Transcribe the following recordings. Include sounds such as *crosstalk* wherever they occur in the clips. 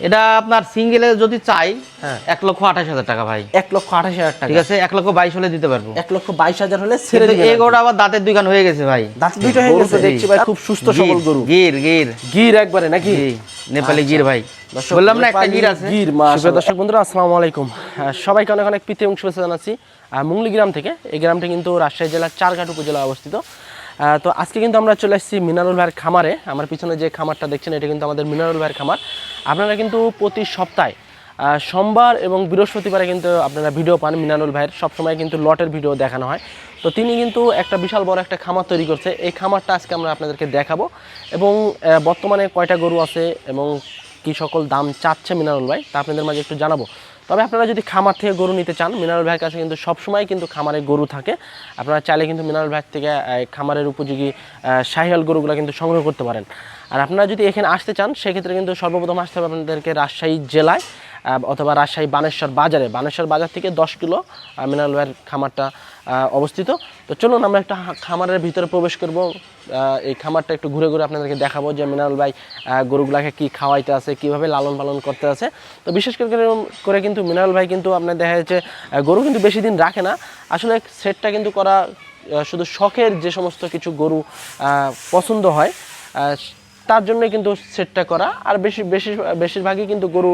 এটা আপনার সিঙ্গেলে যদি চাই হ্যাঁ। এক লক্ষ আঠাশ হাজার টাকা ভাই। এক লক্ষ আঠাশ হাজার টাকা। ঠিক আছে? এক লক্ষ বাইশ হলে দিতে পারব। এক লক্ষ বাইশ হাজার হলে ছেড়ে কিন্তু দিবেন এই গরুটা আবার দাঁতের দুইখান হয়ে গেছে ভাই। দাঁত দুইটা হয়ে গেছে দেখছি ভাই খুব সুস্থ সবল গরু। গির গির। গির একবারে নাকি? নেপালি গির ভাই। বললাম না একটা গির আছে। গির সুপ্রিয় দর্শক বন্ধুরা আসসালামু আলাইকুম। সবাইকে অনেক অনেক প্রীতি এবং শুভেচ্ছা জানাচ্ছি। গ্রাম থেকে। এই গ্রামটি কিন্তু রাজশাহী জেলার চারঘাট উপজেলায় অবস্থিত। আহ, তো আজকে কিন্তু আমরা চলে এসেছি মিনারুল ভাইয়ের খামারে। আমার পিছনে যে খামারটা দেখছেন এটা কিন্তু আমাদের মিনারুল ভাইয়ের খামার। আপনারা কিন্তু প্রতি সপ্তাহে সোমবার এবং বৃহস্পতিবারে কিন্তু আপনারা ভিডিও পান মিনারুল ভাইয়ের। সবসময় কিন্তু লটের ভিডিও দেখানো হয়। তো তিনি কিন্তু একটা বিশাল বড় একটা খামার তৈরি করছে। এই খামারটা আজকে আমরা আপনাদেরকে দেখাবো। এবং বর্তমানে কয়টা গরু আছে এবং কি সকল দাম চাচ্ছে মিনারুল ভাই, তা আপনাদের মাঝে একটু জানাব। তবে আপনারা যদি খামার থেকে গরু নিতে চান মিনারুল ভাইয়ের কাছে কিন্তু সবসময় কিন্তু খামারে গরু থাকে। আপনারা চাইলে কিন্তু মিনারুল ভাইয়ের থেকে খামারের উপযোগী শাহিয়াল গরুগুলো কিন্তু সংগ্রহ করতে পারেন। আর আপনারা যদি এখানে আসতে চান, সেক্ষেত্রে কিন্তু সর্বপ্রথম আসতে হবে আপনাদেরকে রাজশাহী জেলায় অথবা রাজশাহী বানেশ্বর বাজারে। বানেশ্বর বাজার থেকে দশ কিলো ভাইয়ের খামারটা অবস্থিত। তো চলুন আমরা একটা খামারের ভিতরে প্রবেশ করব। এই খামারটা একটু ঘুরে ঘুরে আপনাদেরকে দেখাবো যে মিনারুল ভাই গরুগুলাকে কী খাওয়াইতে আছে, কীভাবে লালন পালন করতে আছে। তো বিশেষ করে করে কিন্তু মিনারুল ভাই কিন্তু আপনার দেখা যাচ্ছে গরু কিন্তু বেশি দিন রাখে না। আসলে সেটটা কিন্তু করা শুধু শখের যে সমস্ত কিছু গরু পছন্দ হয় তার জন্যই কিন্তু সেটটা করা। আর বেশি বেশি বেশিরভাগই কিন্তু গরু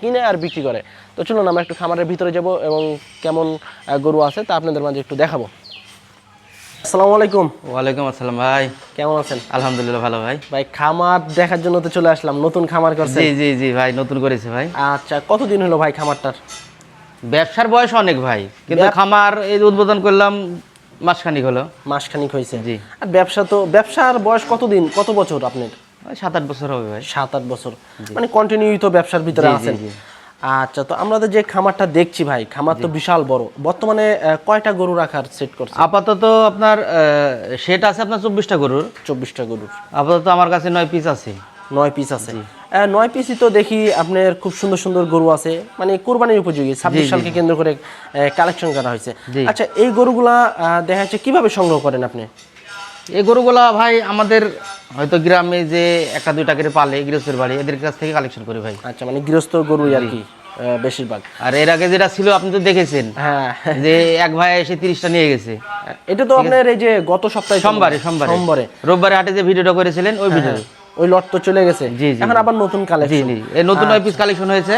কিনে আর বিক্রি করে। তো চলুন আমরা একটু খামারের ভিতরে যাব এবং কেমন গরু আছে তা আপনাদের মাঝে একটু দেখাবো। আসসালামু আলাইকুম। ওয়ালাইকুম আসসালাম ভাই। কেমন আছেন? আলহামদুলিল্লাহ ভালো ভাই। ভাই খামার দেখার জন্য তো চলে আসলাম। নতুন খামার করছেন? জি জি জি ভাই নতুন করেছে ভাই। আচ্ছা কতদিন হলো ভাই খামারটার? ব্যবসার বয়স অনেক ভাই। কিন্তু খামার এই উদ্বোধন করলাম মাসখানিক হলো। মাসখানিক হয়েছে। জি। আর ব্যবসা তো ব্যবসার বয়স কতদিন কত বছর আপনার? সাত আট বছর হবে ভাই। সাত আট বছর। মানে কন্টিনিউ তো ব্যবসার ভিতরে আছেন। আচ্ছা তো আমরা যে খামারটা দেখছি ভাই খামার তো বিশাল বড়। বর্তমানে কয়টা গরু রাখার সেট করছে আপাতত আপনার সেট আছে আপনার চব্বিশটা গরুর। চব্বিশটা গরুর। আপাতত আমার কাছে নয় পিস আছে। নয় পিস আছে। নয় পিসই তো দেখি আপনার খুব সুন্দর সুন্দর গরু আছে। মানে কোরবানির উপযোগী। ছাব্বিশ সালকে কেন্দ্র করে কালেকশন করা হয়েছে। আচ্ছা এই গরুগুলা দেখা যাচ্ছে কীভাবে সংগ্রহ করেন আপনি? এই গরুগুলা ভাই আমাদের হয়তো গ্রামে যে একটা দুইটা করে পালে গৃহস্থের বাড়ি এদের কাছ থেকে কালেকশন করি ভাই। আচ্ছা মানে গৃহস্থ গরুই আর কি বেশিরভাগ। আর এর আগে যেটা ছিল আপনি তো দেখেছেন হ্যাঁ। যে এক ভাই এসে তিরিশটা নিয়ে গেছে। এটা তো আপনার এই যে গত সপ্তাহে সোমবারে সোমবারে। সোমবারে। রোববারে হাটে যে ভিডিওটা করেছিলেন ওই ভিডিও ওই লট তো চলে গেছে। জি, জি, এখন আবার নতুন কালেকশন জি এই নতুন নয় পিস কালেকশন হয়েছে।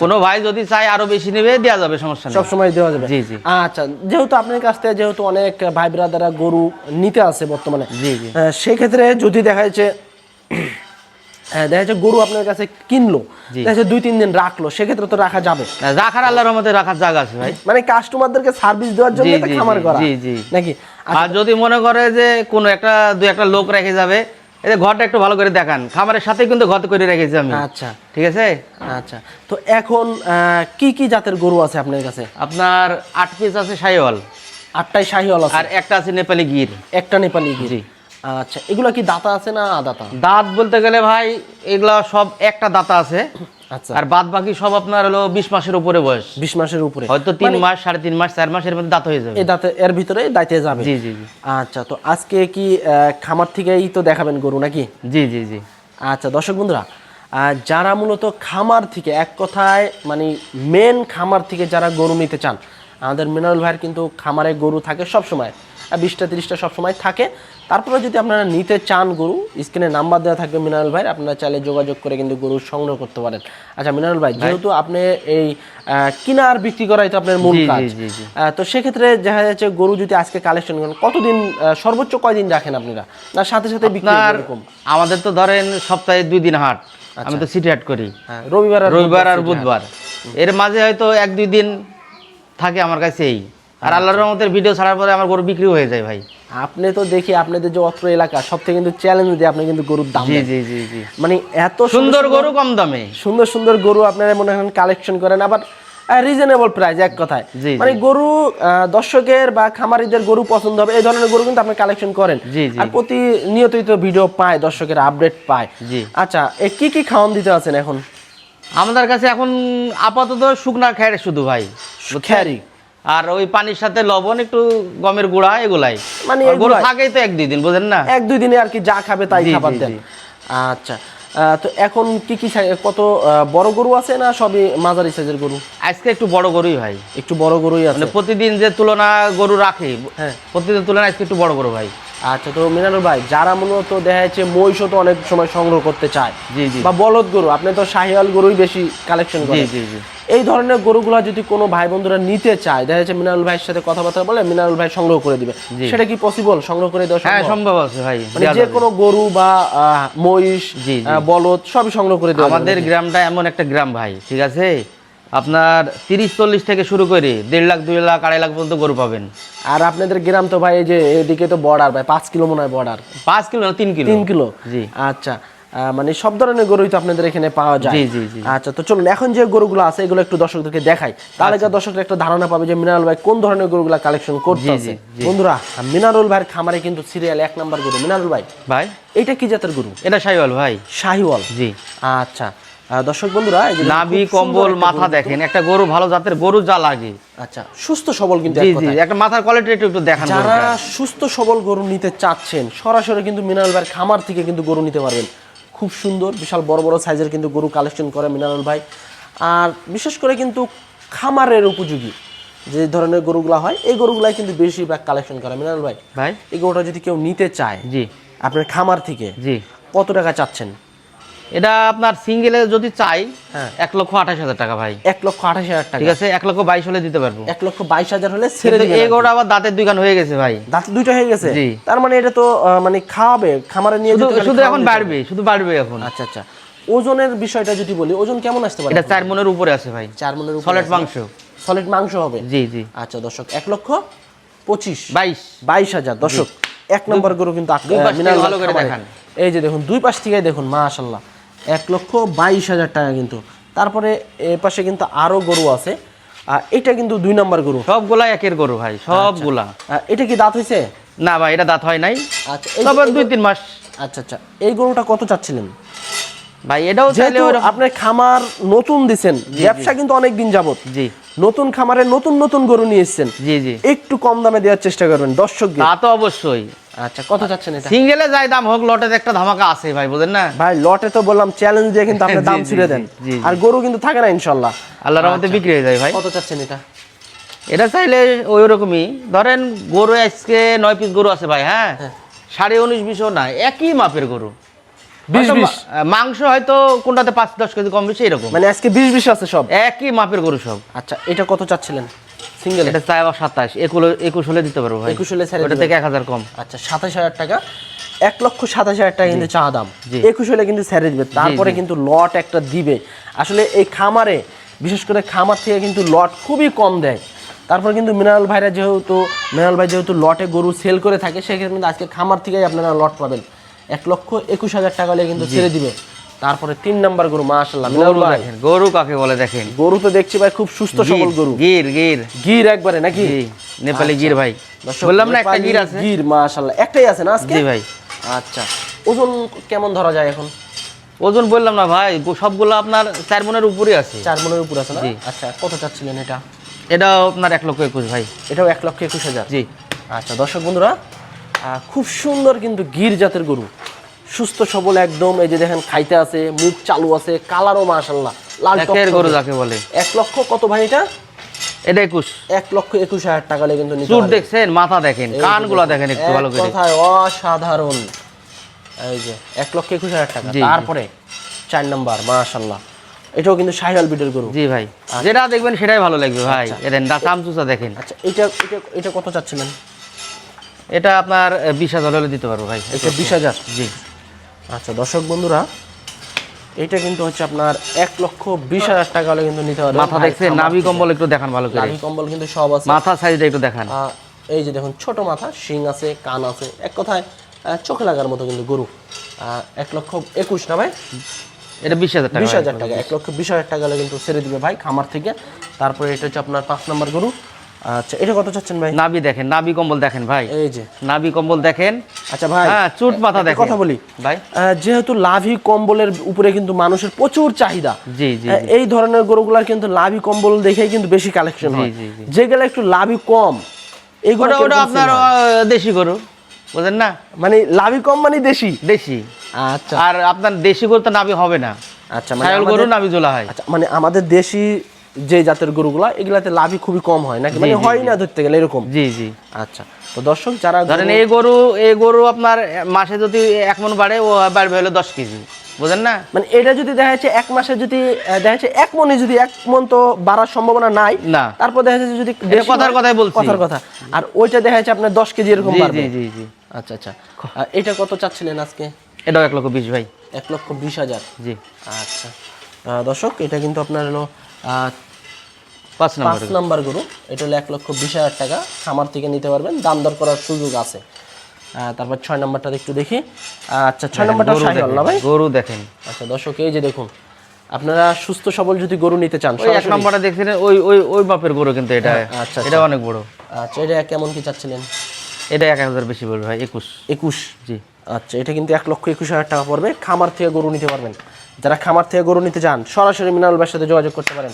কোনো ভাই যদি চাই আরও বেশি নেবে দেওয়া যাবে সমস্যা নেই। সব সময় দেওয়া যাবে। জি, জি। আচ্ছা যেহেতু আপনার কাছ থেকে যেহেতু অনেক ভাই ব্রাদাররা গরু নিতে আছে বর্তমানে জি, জি। সেক্ষেত্রে যদি দেখা যাচ্ছে *clears throat* দেখা যাচ্ছে গরু আপনার কাছে কিনলো। দেখা যাচ্ছে দুই তিন দিন রাখল সেক্ষেত্রে তো রাখা যাবে। রাখার আল্লাহর রহমতে রাখার জায়গা আছে ভাই। মানে কাস্টমারদেরকে সার্ভিস দেওয়ার জন্য খামার করা। জি, জি। নাকি? আর যদি মনে করে যে কোনো একটা দুই একটা লোক রেখে যাবে এই যে ঘরটা একটু ভালো করে দেখান। খামারের সাথে কিন্তু ঘর করে রেখেছি আমি। আচ্ছা। ঠিক আছে? আচ্ছা। তো এখন আহ, কি কি জাতের গরু আছে আপনার কাছে? আপনার আট পিস আছে সাইওয়াল আটটাই শাহিওয়াল আছে। আর একটা আছে নেপালি গির। একটা নেপালি গির। আচ্ছা এগুলো কি দাতা আছে না আদাতা? দাঁত বলতে গেলে ভাই এগুলা সব একটা দাঁতা আছে। আচ্ছা। আর বাদ বাকি সব আপনার হলো বিশ মাসের উপরে বয়স। বিশ মাসের উপরে। হয়তো তিন মাস সাড়ে তিন মাস চার মাসের মধ্যে দাঁত হয়ে যাবে। এই দাঁতে এর ভিতরে দাইতে যাবে। জি জি জি। আচ্ছা তো আজকে কি খামার থেকেই তো দেখাবেন গরু নাকি? জি জি জি। আচ্ছা দর্শক বন্ধুরা যারা মূলত খামার থেকে এক কথায় মানে মেন খামার থেকে যারা গরু নিতে চান আমাদের মিনারুল ভাইয়ের কিন্তু খামারে গরু থাকে সব সময় বিশটা তিরিশটা সবসময় থাকে। তারপরে যদি আপনারা নিতে চান গরু স্ক্রিনে নাম্বার দেওয়া থাকবে মিনারুল ভাইয়ের আপনারা চাইলে যোগাযোগ করে কিন্তু গরু সংগ্রহ করতে পারেন। আচ্ছা মিনারুল ভাই যেহেতু আপনি এই আহ, কিনা আর বিক্রি করাই তো আপনার মূল কাজ তো সেক্ষেত্রে দেখা যাচ্ছে গরু যদি আজকে কালেকশন করেন কতদিন সর্বোচ্চ কয়দিন রাখেন আপনারা? না সাথে সাথে বিক্রি আমাদের তো ধরেন সপ্তাহে দুই দিন হাট আমি তো সিটি হাট করি। হ্যাঁ, রবিবার আর রবিবার আর বুধবার এর মাঝে হয়তো এক দুই দিন থাকে আমার কাছে এই। আর আল্লাহর রহমতের ভিডিও ছাড়ার পরে আমার গরু বিক্রি হয়ে যায় ভাই। আপনি তো দেখি আপনাদের যে অত্র এলাকা সব থেকে কিন্তু চ্যালেঞ্জ দিয়ে আপনি কিন্তু গরুর দাম জি জি জি জি। মানে এত সুন্দর গরু কম দামে। সুন্দর সুন্দর গরু আপনারা মনে হয় কালেকশন করেন আবার রিজনেবল প্রাইস এক কথায়। মানে গরু দর্শকের বা খামারিদের গরু পছন্দ হবে এই ধরনের গরু কিন্তু আপনি কালেকশন করেন। আর প্রতিনিয়তই তো ভিডিও পায় দর্শকের আপডেট পায়। জি। আচ্ছা এ কি কি খাওয়ান দিতে আছেন এখন? আমাদের কাছে এখন আপাতত শুকনা খেয়ে শুধু ভাই। খ্যারি আর ওই পানির সাথে লবণ একটু গমের গুঁড়া এগুলাই। মানে গরু থাকেই তো এক দুই দিন বুঝেন না? এক দুই দিনে আর কি যা খাবে তাই খাবার দেন। আচ্ছা আহ, তো এখন কি কি কত বড় গরু আছে না সবই মাঝারি সাইজের গরু? আজকে একটু বড় গরুই ভাই। একটু বড় গরুই আছে। মানে প্রতিদিন যে তুলনা গরু রাখে হ্যাঁ। প্রতিদিন তুলনা আজকে একটু বড় গরু ভাই। আচ্ছা তো মিনানুর ভাই যারা মূলত দেখা যাচ্ছে মহিষও তো অনেক সময় সংগ্রহ করতে চায় জি জি। বা বলদ গরু আপনি তো শাহিওয়াল গরুই বেশি কালেকশন করেন। জি জি। এই ধরনের গরুগুলা যদি কোনো ভাই বন্ধুরা নিতে চায় দেখা যাচ্ছে মিনারুল ভাইয়ের সাথে কথাবার্তা বলে মিনারুল ভাই সংগ্রহ করে দিবে। সেটা কি পসিবল সংগ্রহ করে দেওয়া হ্যাঁ সম্ভব? আছে ভাই মানে যে কোনো গরু বা মহিষ। বলদ সবই সংগ্রহ করে দেওয়া আমাদের গ্রামটা এমন একটা গ্রাম ভাই ঠিক আছে? আপনার তিরিশ চল্লিশ থেকে শুরু করে দেড় লাখ দুই লাখ আড়াই লাখ পর্যন্ত গরু পাবেন। আর আপনাদের গ্রাম তো ভাই এই যে এদিকে তো বর্ডার ভাই পাঁচ কিলো মনে হয় বর্ডার পাঁচ কিলো না তিন কিলো। তিন কিলো? জি। আচ্ছা মানে সব ধরনের গরুই তো আপনাদের এখানে পাওয়া যায়। জি, জি, জি। আচ্ছা তো চলুন এখন যে গরুগুলো আছে এগুলো একটু দর্শকদেরকে দেখাই। তাহলে আচ্ছা। যা দর্শকরা একটা ধারণা পাবে যে মিনারুল ভাই কোন ধরনের গরুগুলা কালেকশন করতেছে। জি। বন্ধুরা মিনারুল ভাইয়ের খামারে কিন্তু সিরিয়াল এক নাম্বার গরু মিনারুল ভাই। ভাই? এটা কি জাতের গরু? এটা সাইওয়াল ভাই। শাহিওয়াল। জি। আচ্ছা দর্শক বন্ধুরা এই যে নাভি কম্বল মাথা দেখেন একটা গরু ভালো জাতের গরু যা লাগে। আচ্ছা সুস্থ সবল কিন্তু জি এক জি একটা মাথার কোয়ালিটি একটু একটু দেখান যারা সুস্থ সবল গরু নিতে চাচ্ছেন সরাসরি কিন্তু মিনারেল ভাইয়ের খামার থেকে কিন্তু গরু নিতে পারবেন। খুব সুন্দর বিশাল বড় বড় সাইজের কিন্তু গরু কালেকশন করে মিনারেল ভাই। আর বিশেষ করে কিন্তু খামারের উপযোগী যে ধরনের গরুগুলা হয় এই গরুগুলাই কিন্তু বেশিরভাগ কালেকশন করে মিনারেল ভাই। ভাই। এই গরুটা যদি কেউ নিতে চায় জি। আপনার খামার থেকে জি। কত টাকা চাচ্ছেন? এটা আপনার সিঙ্গেলে যদি চাই হ্যাঁ। এক লক্ষ আঠাশ হাজার টাকা ভাই। এক লক্ষ আঠাশ হাজার টাকা। ঠিক আছে? এক লক্ষ বাইশ হলে দিতে পারব। এক লক্ষ বাইশ হাজার হলে ছেড়ে এই গরুটা আবার দাঁতের দুই কান হয়ে গেছে ভাই। দাঁত দুইটা হয়ে গেছে? জি। তার মানে এটা তো মানে খাওয়াবে খামারে নিয়ে শুধু এখন বাড়বে শুধু বাড়বে এখন। আচ্ছা আচ্ছা। ওজনের বিষয়টা যদি বলি ওজন কেমন আসতে পারে? এটা চার মনের উপরে আছে ভাই। চার মনের সলিড মাংস। সলিড মাংস হবে? জি জি। আচ্ছা দর্শক এক লক্ষ পঁচিশ। বাইশ। বাইশ হাজার। দর্শক এক নম্বর গরু কিন্তু। এই যে দেখুন দুই পাশ থেকে দেখুন মাশাল্লাহ এক লক্ষ বাইশ হাজার টাকা কিন্তু। তারপরে এ পাশে কিন্তু আরও গরু আছে। আর এটা কিন্তু দুই নম্বর গরু। সবগুলা একের গরু ভাই সবগুলা। এটা কি দাঁত হয়েছে না ভাই এটা দাঁত হয় নাই। আচ্ছা দুই তিন মাস। আচ্ছা আচ্ছা এই গরুটা কত চাচ্ছিলেন? ভাই এটাও চাইলে আপনার খামার নতুন দিছেন ব্যবসা কিন্তু অনেক দিন যাবত জি। নতুন খামারে নতুন নতুন গরু নিয়ে এসছেন। জি জি। একটু কম দামে দেওয়ার চেষ্টা করবেন দর্শক তা তো অবশ্যই। আচ্ছা কত চাচ্ছেন এটা? সিঙ্গেলে যাই দাম হোক লটের একটা ধামাকা আছে ভাই বুঝেন না? ভাই লটে তো বললাম চ্যালেঞ্জ দিয়ে কিন্তু আপনি *laughs* দাম ছিঁড়ে দেন। আর গরু কিন্তু থাকে না ইনশাল্লাহ। আল্লাহর রহমতে বিক্রি হয়ে যায় ভাই। কত চাচ্ছেন এটা? এটা চাইলে ওই রকমই। ধরেন গরু আজকে নয় পিস গরু আছে ভাই হ্যাঁ? সাড়ে উনিশ বিশও না একই মাপের গরু। মাংস হয়তো কোনটাতে পাঁচ দশ কেজি কম বেশি এরকম। মানে আজকে বিশ বিশ আছে সব। একই মাপের গরু সব। আচ্ছা এটা কত চাচ্ছিলেন? সিঙ্গেল এটা চাই আবার সাতাশ। একুশ একুশ হলে দিতে পারব ভাই। 21 হলে ছেড়ে ওটা থেকে এক হাজার কম। আচ্ছা সাতাশ হাজার টাকা। এক লক্ষ সাতাশ হাজার টাকা কিন্তু চা দাম। একুশ হলে কিন্তু ছেড়ে দিবে। তারপরে কিন্তু লট একটা দিবে। আসলে এই খামারে বিশেষ করে খামার থেকে কিন্তু লট খুবই কম দেয়। তারপর কিন্তু মিনারেল ভাইরা যেহেতু মিনারেল ভাই যেহেতু লটে গরু সেল করে থাকে সেক্ষেত্রে কিন্তু আজকে খামার থেকেই আপনারা লট পাবেন। এক লক্ষ একুশ হাজার টাকা হলে কিন্তু ছেড়ে দিবে। তারপরে তিন নাম্বার গরু মাশাল্লাহ গরু ভাই। দেখেন গরু কাকে বলে দেখেন? গরু তো দেখছি ভাই খুব সুস্থ সবল গরু। গির গির। গির একবারে নাকি? নেপালি গির ভাই। বললাম না একটা গির আছে? গির মাশাল্লাহ একটাই আছে না আজকে? জি ভাই। আচ্ছা ওজন কেমন ধরা যায় এখন? ওজন বললাম না ভাই সবগুলো আপনার চার মনের উপরে আছে। চার মনের উপর আছে না। আচ্ছা কত চাচ্ছিলেন এটা? এটাও আপনার এক লক্ষ একুশ ভাই। এটাও এক লক্ষ একুশ হাজার। জি। আচ্ছা দর্শক বন্ধুরা খুব সুন্দর কিন্তু গির জাতের গরু। সুস্থ সবল একদম এই যে দেখেন খাইতে আছে মুখ চালু আছে কালারও মাশাল্লাহ লাল গরু যাকে বলে। এক লক্ষ কত ভাই এটা? এটা একুশ। এক লক্ষ একুশ হাজার টাকা হলে কিন্তু নিতে চুট। দেখছেন মাথা দেখেন কানগুলা দেখেন একটু ভালো করে। কথায় অসাধারণ। এই যে এক লক্ষ একুশ হাজার টাকা। তারপরে চার নাম্বার মাশাল্লাহ এটাও কিন্তু শাহিয়াল বিটের গরু। জি ভাই যেটা দেখবেন সেটাই ভালো লাগবে ভাই। এদের চামচুচা দেখেন। আচ্ছা এটা এটা এটা কত চাচ্ছিলেন? এটা আপনার বিশ হাজার হলে দিতে পারব ভাই। এটা বিশ হাজার? জি। আচ্ছা দর্শক বন্ধুরা এটা কিন্তু হচ্ছে আপনার এক লক্ষ বিশ হাজার টাকা হলে কিন্তু নিতে পারবেন। মাথা দেখছেন নাভি কম্বল একটু দেখান ভালো করে। নাভি কম্বল কিন্তু সব আছে। মাথা সাইজটা একটু দেখান। এই যে দেখুন ছোট মাথা শিং আছে কান আছে এক কথায় চোখে লাগার মতো কিন্তু গরু। আহ, এক লক্ষ একুশ না ভাই? এটা বিশ হাজার টাকা। বিশ হাজার টাকা এক লক্ষ বিশ হাজার টাকা হলে কিন্তু ছেড়ে দিবে ভাই খামার থেকে। তারপরে এটা হচ্ছে আপনার পাঁচ নম্বর গরু। আচ্ছা এটা কত চাচ্ছেন ভাই? নাভি দেখেন নাভি কম্বল দেখেন ভাই। এই যে। নাভি কম্বল দেখেন। আচ্ছা ভাই হ্যাঁ চুট মাথা দেখেন। কথা বলি। ভাই। যেহেতু লাভি কম্বলের উপরে কিন্তু মানুষের প্রচুর চাহিদা জি জি এই ধরনের গরুগুলার কিন্তু লাভি কম্বল দেখেই কিন্তু বেশি কালেকশন হয়। যেগুলো একটু লাভি কম এইগুলো ওটা আপনার দেশি গরু বুঝেন না? মানে লাভি কম মানে দেশি? দেশি। আচ্ছা। আর আপনার দেশি গরু তো নাবি হবে না। আচ্ছা মানে গরু নাবি জোলা হয়। আচ্ছা মানে আমাদের দেশি যে জাতের গরুগুলা এগুলাতে লাভই খুবই কম হয় নাকি? মানে হয় না ধরতে গেলে এরকম? জি জি। আচ্ছা তো দর্শক যারা ধরেন এই গরু এই গরু আপনার মাসে যদি এক মন বাড়ে ও বাড়বে হলো দশ কেজি। বুঝেন না? মানে এটা যদি দেখা যাচ্ছে এক মাসে যদি দেখা যাচ্ছে এক মনে যদি এক মন তো বাড়ার সম্ভাবনা নাই না। তারপর দেখা যাচ্ছে যদি কথার কথাই বলছি। কথার কথা। আর ওইটা দেখা যাচ্ছে আপনার দশ কেজি এরকম বাড়বে জি জি জি। আচ্ছা আচ্ছা। আর এটা কত চাচ্ছিলেন আজকে? এটাও এক লক্ষ বিশ ভাই। এক লক্ষ বিশ হাজার। জি। আচ্ছা। দর্শক এটা কিন্তু আপনার হলো পাঁচ নম্বর পাঁচ নাম্বার গরু এটা হলো এক লক্ষ বিশ হাজার টাকা। খামার থেকে নিতে পারবেন দাম দর করার সুযোগ আছে। তারপর ছয় নাম্বারটা একটু দেখি। আচ্ছা ছয় নাম্বারটা গরু শাহিওয়াল না ভাই? গরু দেখেন। আচ্ছা দর্শক এই যে দেখুন আপনারা সুস্থ সবল যদি গরু নিতে চান এক নম্বরটা দেখছিলেন ওই ওই ওই মাপের গরু কিন্তু এটা। আচ্ছা, এটা অনেক বড়। আচ্ছা এটা কেমন কি চাচ্ছিলেন? এটা এক হাজার বেশি বলবে ভাই একুশ। একুশ? জি। আচ্ছা এটা কিন্তু এক লক্ষ একুশ হাজার টাকা পড়বে খামার থেকে গরু নিতে পারবেন। যারা খামার থেকে গরু নিতে চান সরাসরি মিনারুল ভাইয়ের সাথে যোগাযোগ করতে পারেন।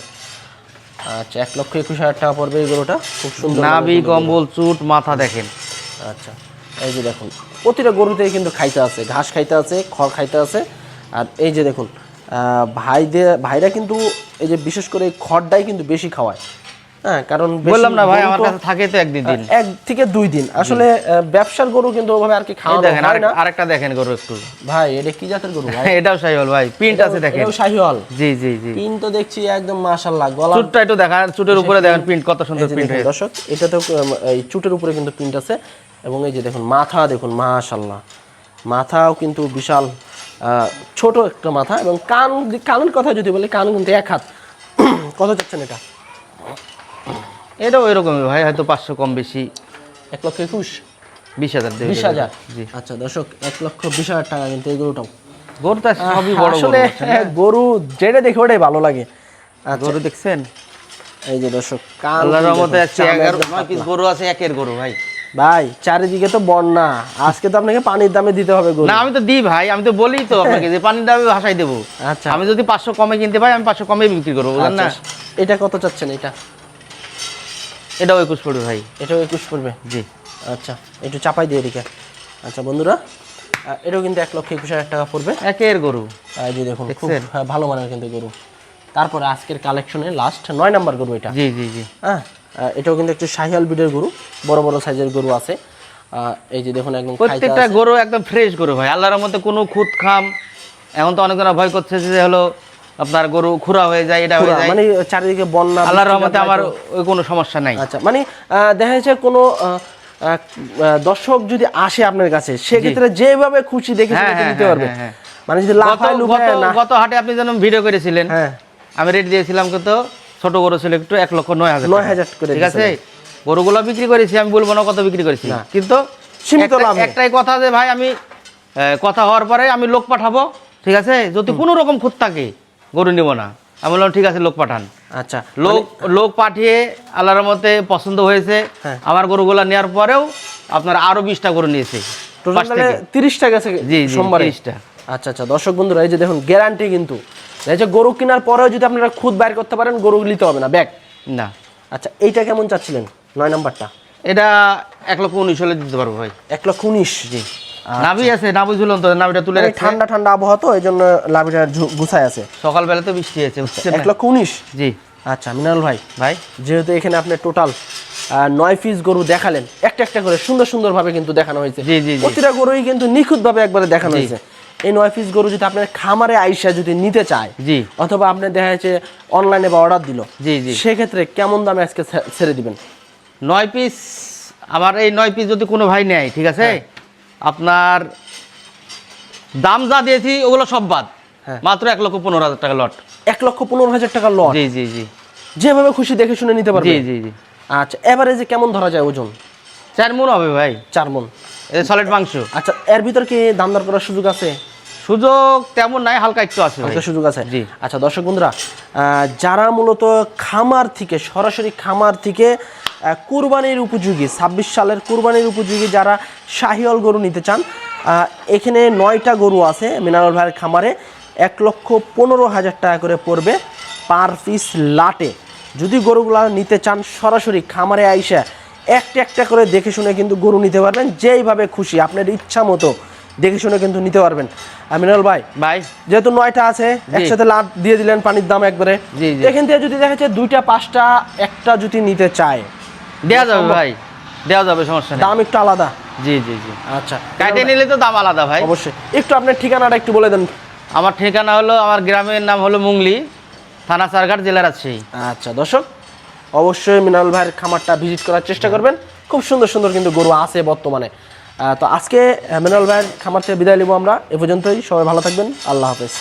আচ্ছা এক লক্ষ একুশ হাজার টাকা পড়বে এই গরুটা। খুব সুন্দর নাবি কম্বল চুট মাথা দেখেন। আচ্ছা এই যে দেখুন প্রতিটা গরুতেই কিন্তু খাইতে আছে ঘাস খাইতে আছে খড় খাইতে আছে। আর এই যে দেখুন আহ, ভাইদের ভাইরা কিন্তু এই যে বিশেষ করে এই খড়টাই কিন্তু বেশি খাওয়ায়। হ্যাঁ কারণ বললাম না ভাই আমার কাছে থাকে তো একদিন দিন। এক থেকে দুই দিন। আসলে ব্যবসার গরু কিন্তু ওভাবে আর কি খাওয়া দেখেন আরেকটা দেখেন গরু একটু। ভাই এটা কি জাতের গরু ভাই? *laughs* এটাও সাইহল ভাই প্রিন্ট আছে দেখেন। এটাও শাহিওয়াল। জি জি জি। তো দেখছি একদম মাশাআল্লাহ গলা চুটটা একটু দেখান চুটের উপরে দেখেন প্রিন্ট কত সুন্দর প্রিন্ট হয়েছে। দর্শক এটা তো এই চুটের উপরে কিন্তু প্রিন্ট আছে। এবং এই যে দেখুন মাথা দেখুন মাশাল্লাহ মাথাও কিন্তু বিশাল আহ, ছোট একটা মাথা। এবং কান কানের কথা যদি বলি কান কিন্তু এক হাত। *clears throat* কত চাচ্ছেন এটা? এটাও এরকমই ভাই হয়তো পাঁচশো কম বেশি। এক লক্ষ একুশ? বিশ হাজার বিশ হাজার? জি। আচ্ছা দর্শক এক লক্ষ বিশ হাজার টাকা কিন্তু এই গরুটাও। গরু তো সবই বড় আসলে গরু যেটা দেখে ওটাই ভালো লাগে। আচ্ছা। গরু দেখছেন? এই যে দর্শক আল্লাহর কিন্তু রহমতে এগারো নয় পিস গরু আছে একের গরু ভাই। ভাই চারিদিকে তো বন্যা। আজকে তো আপনাকে পানির দামে দিতে হবে গরু। না আমি তো দিই ভাই আমি তো বলি তো আপনাকে যে পানির দামে ভাসাই দেবো। আচ্ছা। আমি যদি পাঁচশো কমে কিনতে পাই আমি পাঁচশো কমে বিক্রি করব বুঝলেন না? আচ্ছা, এটা কত চাচ্ছেন এটা? এটাও একুশ পড়বে ভাই এটাও একুশ পড়বে জি। আচ্ছা একটু চাপাই দিয়ে এদিকে। আচ্ছা বন্ধুরা এটাও কিন্তু এক লক্ষ একুশ হাজার টাকা পড়বে। একের গরু। যে দেখুন খুব হ্যাঁ, ভালো মানের কিন্তু গরু। তারপরে আজকের কালেকশনে লাস্ট নয় নাম্বার গরু এটা। জি জি জি। হ্যাঁ এটাও কিন্তু একটু শাহিয়াল বিডের গরু বড় বড় সাইজের গরু আছে। এই যে দেখুন একদম প্রত্যেকটা গরু একদম ফ্রেশ গরু ভাই। আল্লাহর মধ্যে কোনো খুদ খাম এখন তো অনেকজনা ভয় করছে যে হলো আপনার গরু খুরা হয়ে যায় এটা হয়ে যায়। মানে চারিদিকে বন্যা আল্লাহর রহমতে আমার ওই কোনো সমস্যা নাই। আচ্ছা মানে দেখা যাচ্ছে কোনো দর্শক যদি আসে আপনার কাছে সেক্ষেত্রে যেভাবে খুশি দেখে হ্যাঁ, হ্যাঁ, নিতে হ্যাঁ, পারবে। মানে যদি লাফায় লুফায় না গত হাটে আপনি যেন ভিডিও করেছিলেন হ্যাঁ। আমি রেট দিয়েছিলাম কিন্তু ছোট গরু ছিল একটু এক লক্ষ নয় হাজার নয়। হাজার করে ঠিক আছে? গরুগুলো বিক্রি করেছি আমি বলব না কত বিক্রি করেছি। না। কিন্তু সীমিত লাভ একটাই কথা যে ভাই আমি কথা হওয়ার পরে আমি লোক পাঠাবো ঠিক আছে? যদি কোনো রকম খুঁত থাকে গরু নিব না। আমি বললাম ঠিক আছে লোক পাঠান। আচ্ছা। লোক লোক পাঠিয়ে আল্লাহর মতে পছন্দ হয়েছে। হ্যাঁ। আমার গরুগুলো নেওয়ার পরেও আপনার আরও বিশটা গরু নিয়েছে। তিরিশটা গেছে জি সোমবারে? তিরিশটা। আচ্ছা আচ্ছা। দর্শক বন্ধুরা এই যে দেখুন গ্যারান্টি কিন্তু। এই যে গরু কেনার পরেও যদি আপনারা খুদ বাইর করতে পারেন গরু নিতে হবে না। ব্যাগ না। আচ্ছা এইটা কেমন চাচ্ছিলেন? নয় নাম্বারটা। এটা এক লক্ষ উনিশ হলে দিতে পারব ভাই। এক লক্ষ উনিশ? জি। নাভি আছে নাভি ঝুলন তো নাভিটা তুলে মানে রাখছে। ঠান্ডা ঠান্ডা আবহাওয়া তো এই জন্য লাভিটা গুছায় আছে। সকালবেলা তো বৃষ্টি হয়েছে বুঝছেন এক লক্ষ উনিশ? জি। আচ্ছা মিনাল ভাই। ভাই? যেহেতু এখানে আপনি টোটাল নয় পিস গরু দেখালেন একটা একটা করে সুন্দর সুন্দর ভাবে কিন্তু দেখানো হয়েছে। জি, জি। প্রতিটা গরুই কিন্তু নিখুঁত ভাবে একবারে দেখানো হয়েছে। এই নয় পিস গরু যদি আপনার খামারে আইসা যদি নিতে চায় জি। অথবা আপনি দেখা যাচ্ছে অনলাইনে বা অর্ডার দিল জি জি। সেক্ষেত্রে কেমন দামে আজকে ছেড়ে দিবেন? নয় পিস আমার এই নয় পিস যদি কোনো ভাই নেয় ঠিক আছে? হ্যাঁ। আপনার দাম যা দিয়েছি ওগুলো সব বাদ। হ্যাঁ। মাত্র এক লক্ষ পনেরো হাজার টাকা লট। এক লক্ষ পনেরো হাজার টাকা লট? জি জি জি। যেভাবে খুশি দেখে শুনে নিতে পারবে? জি জি জি। আচ্ছা এভারেজে কেমন ধরা যায় ওজন? চার মন হবে ভাই। চার মন। সলিড মাংস। আচ্ছা এর ভিতর কি দাম দর করার সুযোগ আছে? সুযোগ তেমন নাই হালকা একটু আছে হালকা সুযোগ আছে। জি। আচ্ছা দর্শক বন্ধুরা আহ, যারা মূলত খামার থেকে সরাসরি খামার থেকে কুরবানির উপযোগী ছাব্বিশ সালের কুরবানির উপযোগী যারা শাহিওল গরু নিতে চান এখানে নয়টা গরু আছে মিনারল ভাইয়ের খামারে। এক লক্ষ পনেরো হাজার টাকা করে পড়বে পার পিস লাটে। যদি গরুগুলা নিতে চান সরাসরি খামারে আইসা একটা একটা করে দেখে শুনে কিন্তু গরু নিতে পারবেন যেইভাবে খুশি আপনার ইচ্ছা মতো দেখে শুনে কিন্তু নিতে পারবেন। আমিনুল ভাই ভাই। যেহেতু নয়টা আছে একসাথে লাট দিয়ে দিলেন পানির দাম একবারে। এখান থেকে যদি দেখা যাচ্ছে দুইটা পাঁচটা একটা যদি নিতে চায় দেওয়া যাবে ভাই দেওয়া যাবে সমস্যা নেই। দাম একটু আলাদা। জি জি জি। আচ্ছা। কাটে নিলে তো দাম আলাদা ভাই। অবশ্যই। একটু আপনার ঠিকানাটা একটু বলে দেন। আমার ঠিকানা হলো আমার গ্রামের নাম হলো মুংলি থানা সারঘাট জেলা রাজশাহী। আচ্ছা দর্শক অবশ্যই মিনারুল ভাইয়ের খামারটা ভিজিট করার চেষ্টা করবেন। খুব সুন্দর সুন্দর কিন্তু গরু আছে বর্তমানে। তো আজকে মিনারুল ভাইয়ের খামার থেকে বিদায় নিব আমরা। এ পর্যন্তই। সবাই ভালো থাকবেন। আল্লাহ হাফেজ।